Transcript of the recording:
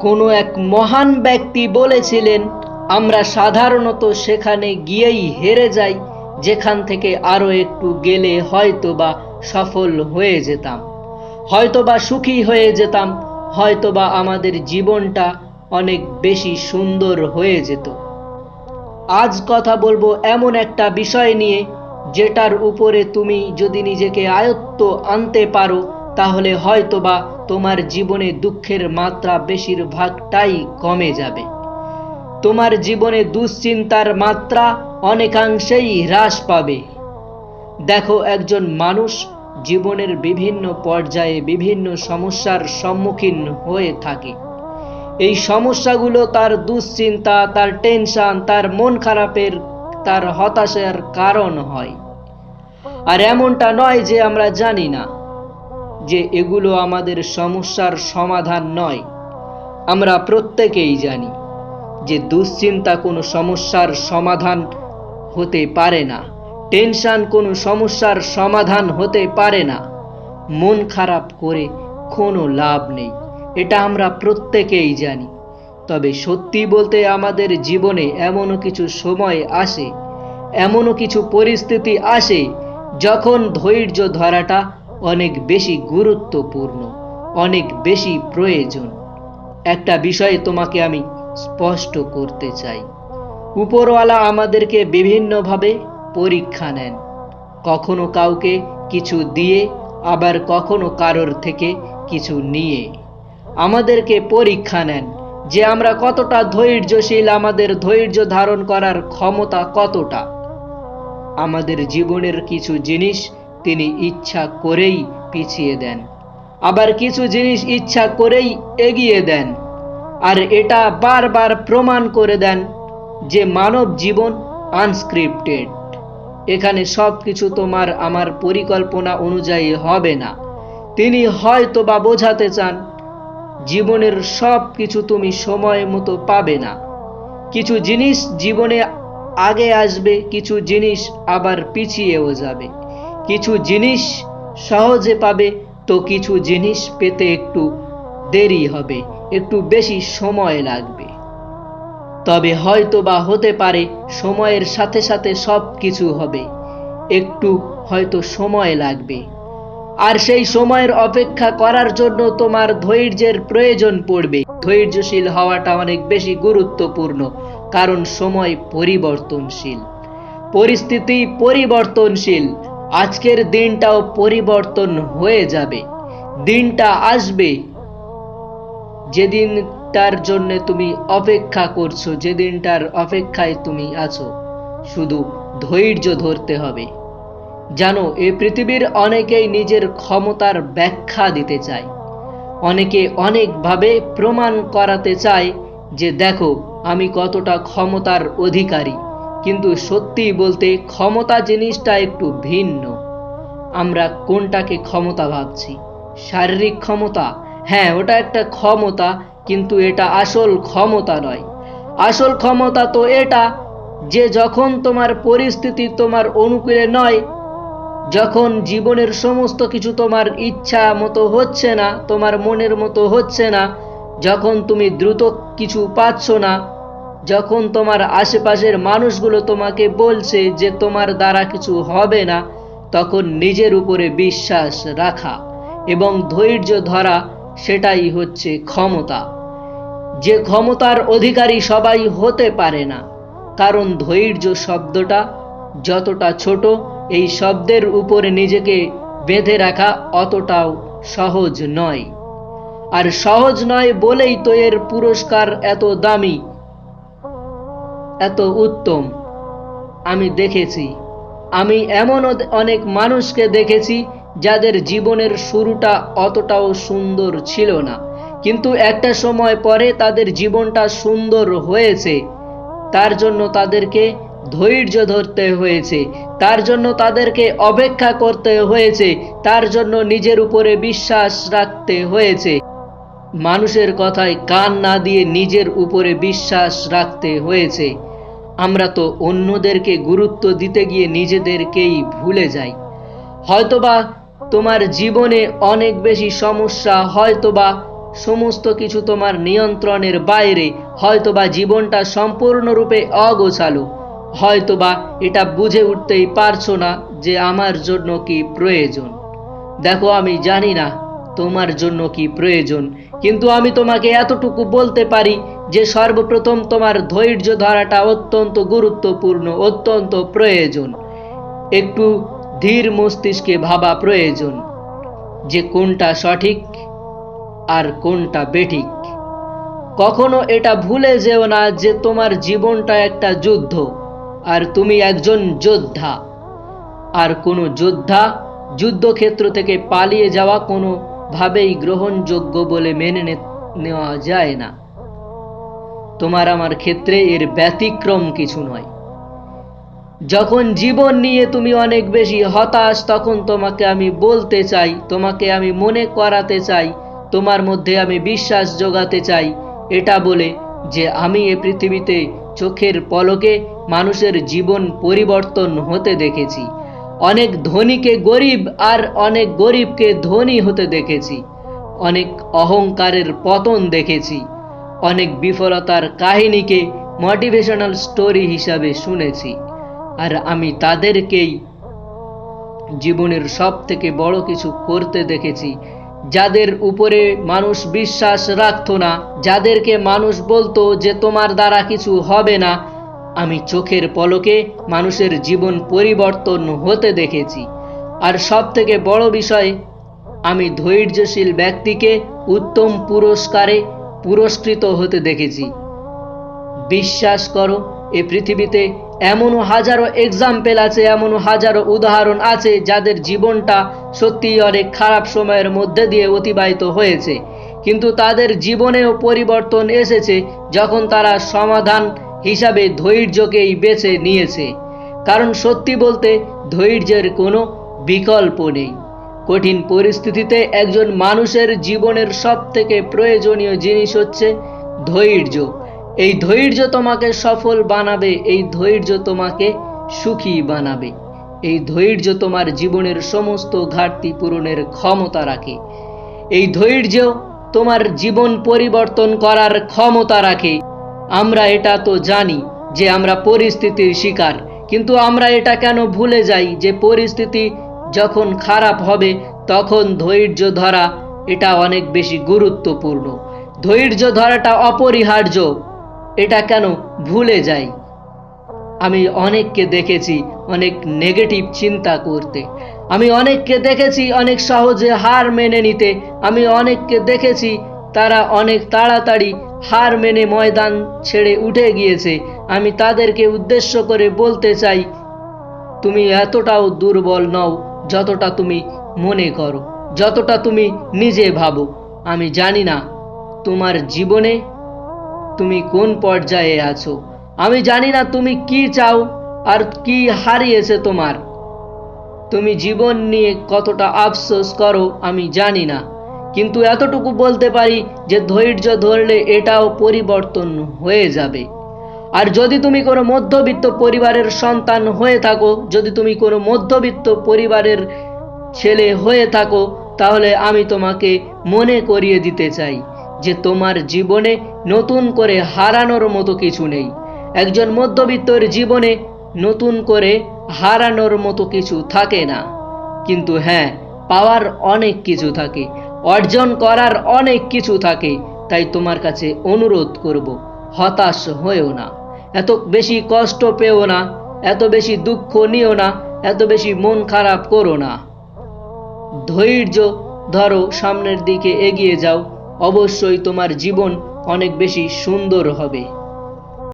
কোনো এক মহান ব্যক্তি বলেছিলেন, আমরা সাধারণত সেখানে গিয়েই হেরে যাই, যেখান থেকে আরও একটু গেলে হয়তোবা সফল হয়ে যেতাম। হয়তোবা সুখী হয়ে যেতাম, হয়তোবা আমাদের জীবনটা অনেক বেশি সুন্দর হয়ে যেত। আজ কথা বলব এমন একটা বিষয় নিয়ে, যেটার উপরে তুমি যদি নিজেকে আয়ত্ত আনতে পারো তাহলে হয়তোবা তোমার জীবনে দুঃখের মাত্রা বেশিরভাগটাই কমে যাবে। তোমার জীবনে দুশ্চিন্তার মাত্রা অনেকাংশেই হ্রাস পাবে। দেখো, একজন মানুষ জীবনের বিভিন্ন পর্যায়ে বিভিন্ন সমস্যার সম্মুখীন হয়ে থাকে। এই সমস্যাগুলো তার দুশ্চিন্তা, তার টেনশন, তার মন খারাপের, তার হতাশার কারণ হয়। আর এমনটা নয় যে আমরা জানি না। যে এগুলো আমাদের সমস্যার সমাধান নয়। আমরা প্রত্যেকেই জানি যে দুশ্চিন্তা কোনো সমস্যার সমাধান হতে পারে না। টেনশন কোনো সমস্যার সমাধান হতে পারে না। মন খারাপ করে কোনো লাভ নেই। এটা আমরা প্রত্যেকেই জানি। তবে সত্যি বলতে আমাদের জীবনে এমনও কিছু সময় আসে, এমনও কিছু পরিস্থিতি আসে যখন ধৈর্য ধরাটা অনেক বেশি গুরুত্বপূর্ণ, অনেক বেশি প্রয়োজন। একটা বিষয়ে তোমাকে আমি স্পষ্ট করতে চাই। উপরওয়ালা আমাদেরকে বিভিন্নভাবে পরীক্ষা নেন। কখনো কাউকে কিছু দিয়ে, আবার কখনো কারোর থেকে কিছু নিয়ে। আমাদেরকে পরীক্ষা নেন যে আমরা কতটা ধৈর্যশীল, আমাদের ধৈর্য ধারণ করার ক্ষমতা কতটা। আমাদের জীবনের কিছু জিনিস তিনি ইচ্ছা করেই পিছিয়ে দেন। আবার কিছু জিনিস ইচ্ছা করেই এগিয়ে দেন। আর এটা বারবার প্রমাণ করে দেন যে মানব জীবন আনস্ক্রিপ্টেড। এখানে সব কিছু তোমার আমার পরিকল্পনা অনুযায়ী হবে না। তিনি হয়তো বা বোঝাতে চান, জীবনের সব কিছু তুমি সময় মতো পাবে না। কিছু জিনিস জীবনে আগে আসবে, কিছু জিনিস আবার পিছিয়েও যাবে। কিছু জিনিস সহজে পাবে, তো কিছু জিনিস পেতে একটু দেরি হবে, একটু বেশি সময় লাগবে। তবে হয়তো বা হতে পারে সময়ের সাথে সাথে সব কিছু হবে, একটু হয়তো সময় লাগবে। আর সেই সময়ের অপেক্ষা করার জন্য তোমার ধৈর্যের প্রয়োজন পড়বে। ধৈর্যশীল হওয়াটা অনেক বেশি গুরুত্বপূর্ণ, কারণ সময় পরিবর্তনশীল। পরিস্থিতি পরিবর্তনশীল আজকের দিনটাও পরিবর্তন হয়ে যাবে। দিনটা আসবে। যেদিনটার জন্য তুমি অপেক্ষা করছ যেদিনটার অপেক্ষায় তুমি আছো, শুধু ধৈর্য ধরতে হবে। জানো এই পৃথিবীর অনেকেই নিজের ক্ষমতার ব্যাখ্যা দিতে চায়। অনেকে অনেকভাবে প্রমাণ করাতে চায় যে, দেখো, আমি কতটা ক্ষমতার অধিকারী। কিন্তু সত্যি বলতে ক্ষমতা জিনিসটা একটু ভিন্ন। আমরা কোনটাকে ক্ষমতা ভাবছি? শারীরিক ক্ষমতা? হ্যাঁ ওটা একটা ক্ষমতা, কিন্তু এটা আসল ক্ষমতা নয়। আসল ক্ষমতা তো এটা যে যখন তোমার পরিস্থিতি তোমার অনুকূলে নয়, যখন জীবনের সমস্ত কিছু তোমার ইচ্ছা মতো হচ্ছে না, তোমার মনের মতো হচ্ছে না, যখন তুমি দ্রুত কিছু পাচ্ছ না যখন তোমার আশেপাশের মানুষগুলো তোমাকে বলছে যে তোমার দ্বারা কিছু হবে না, তখন নিজের উপরে বিশ্বাস রাখা এবং ধৈর্য ধরা সেটাই হচ্ছে ক্ষমতা। যে ক্ষমতার অধিকারী সবাই হতে পারে না, কারণ ধৈর্য শব্দটা যতটা ছোট, এই শব্দের উপরে নিজেকে বেঁধে রাখা অতটাও সহজ নয়। আর সহজ নয় বলেই তো এর পুরস্কার এত দামি। এত উত্তম। আমি দেখেছি। আমি এমন অনেক মানুষকে দেখেছি যাদের জীবনের শুরুটা অতটাও সুন্দর ছিল না। কিন্তু একটা সময় পরে তাদের জীবনটা সুন্দর হয়েছে। তার জন্য তাদেরকে ধৈর্য ধরতে হয়েছে। তার জন্য তাদেরকে অপেক্ষা করতে হয়েছে। তার জন্য নিজের উপরে বিশ্বাস রাখতে হয়েছে। মানুষের কথায় কান না দিয়ে নিজের উপরে বিশ্বাস রাখতে হয়েছে। আমরা তো অন্যদেরকে গুরুত্ব দিতে গিয়ে নিজেদেরকেই ভুলে যাই। হয়তোবা তোমার জীবনে অনেক বেশি সমস্যা, হয়তোবা সমস্ত কিছু তোমার নিয়ন্ত্রণের বাইরে, হয়তোবা জীবনটা সম্পূর্ণরূপে অগোছালো। হয়তোবা এটা বুঝে উঠতেই পারছ না যে আমার জন্য কি প্রয়োজন। দেখো, আমি জানি না তোমার জন্য কি প্রয়োজন, কিন্তু আমি তোমাকে এতটুকু বলতে পারি যে সর্বপ্রথম তোমার ধৈর্য ধরাটা অত্যন্ত গুরুত্বপূর্ণ, অত্যন্ত প্রয়োজন। একটু ধীর মস্তিষ্কে ভাবা প্রয়োজন যে কোনটা সঠিক আর কোনটা বেঠিক। কখনো এটা ভুলে যেও না যে তোমার জীবনটা একটা যুদ্ধ আর তুমি একজন যোদ্ধা। আর কোনো যোদ্ধা যুদ্ধক্ষেত্র থেকে পালিয়ে যাওয়া কোনোভাবেই গ্রহণযোগ্য বলে মেনে নেওয়া যায় না। তোমার আমার ক্ষেত্রে এর ব্যতিক্রম কিছু নয়। যখন জীবন নিয়ে তুমি অনেক বেশি হতাশ, তখন তোমাকে আমি বলতে চাই, তোমাকে আমি মনে করাতে চাই, তোমার মধ্যে আমি বিশ্বাস যোগাতে চাই। এটা বলে যে আমি এ পৃথিবীতে চোখের পলকে মানুষের জীবন পরিবর্তন হতে দেখেছি। অনেক ধনীকে গরিব আর অনেক গরিবকে ধনী হতে দেখেছি। অনেক অহংকারের পতন দেখেছি। অনেক বিফলতার কাহিনীকে মোটিভেশনাল স্টোরি হিসাবে শুনেছি। আর আমি তাদেরকেই জীবনের সব থেকে বড় কিছু করতে দেখেছি, যাদের উপরে মানুষ বিশ্বাস রাখতো না, যাদেরকে মানুষ বলতো যে তোমার দ্বারা কিছু হবে না, আমি চোখের পলকে মানুষের জীবন পরিবর্তন হতে দেখেছি। আর সব থেকে বড় বিষয়, আমি ধৈর্যশীল ব্যক্তিকে উত্তম পুরস্কারে পুরস্কৃত হতে দেখেছি। বিশ্বাস করো, এ পৃথিবীতে এমনও হাজারো এক্সাম্পল আছে, এমনও হাজারো উদাহরণ আছে, যাদের জীবনটা সত্যিই অনেক খারাপ সময়ের মধ্যে দিয়ে অতিবাহিত হয়েছে। কিন্তু তাদের জীবনেও পরিবর্তন এসেছে যখন তারা সমাধান হিসাবে ধৈর্যকেই বেছে নিয়েছে। কারণ সত্যি বলতে ধৈর্যের কোনো বিকল্প নেই। কঠিন পরিস্থিতিতে একজন মানুষের জীবনের সব থেকে প্রয়োজনীয় জিনিস হচ্ছে ধৈর্য। এই ধৈর্য তোমাকে সফল বানাবে, এই ধৈর্য তোমাকে সুখী বানাবে। এই ধৈর্য তোমার জীবনের সমস্ত ঘাটতি পূরণের ক্ষমতা রাখে। এই ধৈর্য তোমার জীবন পরিবর্তন করার ক্ষমতা রাখে। আমরা এটা তো জানি যে আমরা পরিস্থিতির শিকার, কিন্তু আমরা এটা কেন ভুলে যাই যে পরিস্থিতি যখন খারাপ হবে, তখন ধৈর্য ধরা এটা অনেক বেশি গুরুত্বপূর্ণ। ধৈর্য ধরাটা অপরিহার্য, এটা কেন ভুলে যাই? আমি অনেককে দেখেছি অনেক নেগেটিভ চিন্তা করতে। আমি অনেককে দেখেছি অনেক সহজে হার মেনে নিতে। আমি অনেককে দেখেছি তারা অনেক তাড়াতাড়ি হার মেনে ময়দান ছেড়ে উঠে গিয়েছে। আমি তাদেরকে উদ্দেশ্য করে বলতে চাই, তুমি এতটাও দুর্বল নও যতটা তুমি মনে করো, যতটা তুমি নিজে ভাবো, আমি জানি না তোমার জীবনে তুমি কোন পর্যায়ে আছো। আমি জানি না তুমি কি চাও আর কি হারিয়েছে তোমার। তুমি জীবন নিয়ে কতটা আফসোস করো, আমি জানি না। কিন্তু এতটুকু বলতে পারি যে ধৈর্য ধরলে এটাও পরিবর্তন হয়ে যাবে। আর যদি তুমি কোনো মধ্যবিত্ত পরিবারের সন্তান হয়ে থাকো, যদি তুমি কোনো মধ্যবিত্ত পরিবারের ছেলে হয়ে থাকো, তাহলে আমি তোমাকে মনে করিয়ে দিতে চাই যে তোমার জীবনে নতুন করে হারানোর মতো কিছু নেই। একজন মধ্যবিত্তর জীবনে নতুন করে হারানোর মতো কিছু থাকে না। কিন্তু হ্যাঁ পাওয়ার অনেক কিছু থাকে, অর্জন করার অনেক কিছু থাকে, তাই তোমার কাছে অনুরোধ করব, হতাশ হয়েও না। এত বেশি কষ্ট পেও না, এত বেশি দুঃখ নিও না, এত বেশি মন খারাপ করো না। ধৈর্য ধরো, সামনের দিকে এগিয়ে যাও, অবশ্যই তোমার জীবন অনেক বেশি সুন্দর হবে।